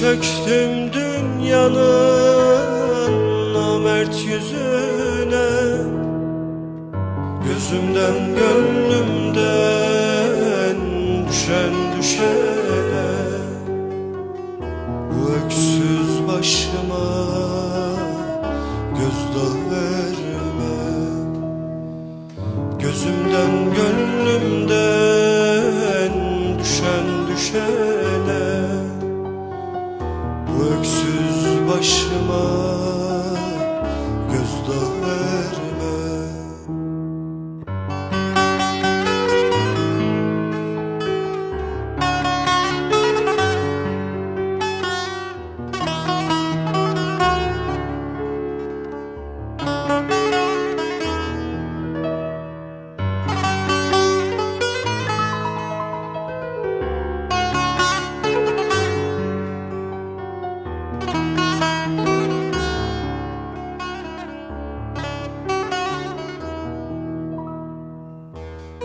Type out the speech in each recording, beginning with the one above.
Çöktüm dünyanın namert yüzüne. Gözümden gönlümden düşen düşene. Bu öksüz başıma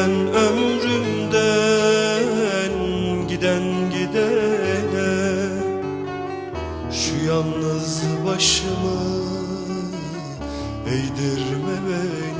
yüzden ömrümden giden gidene. Şu yalnız başımı eğdirme benim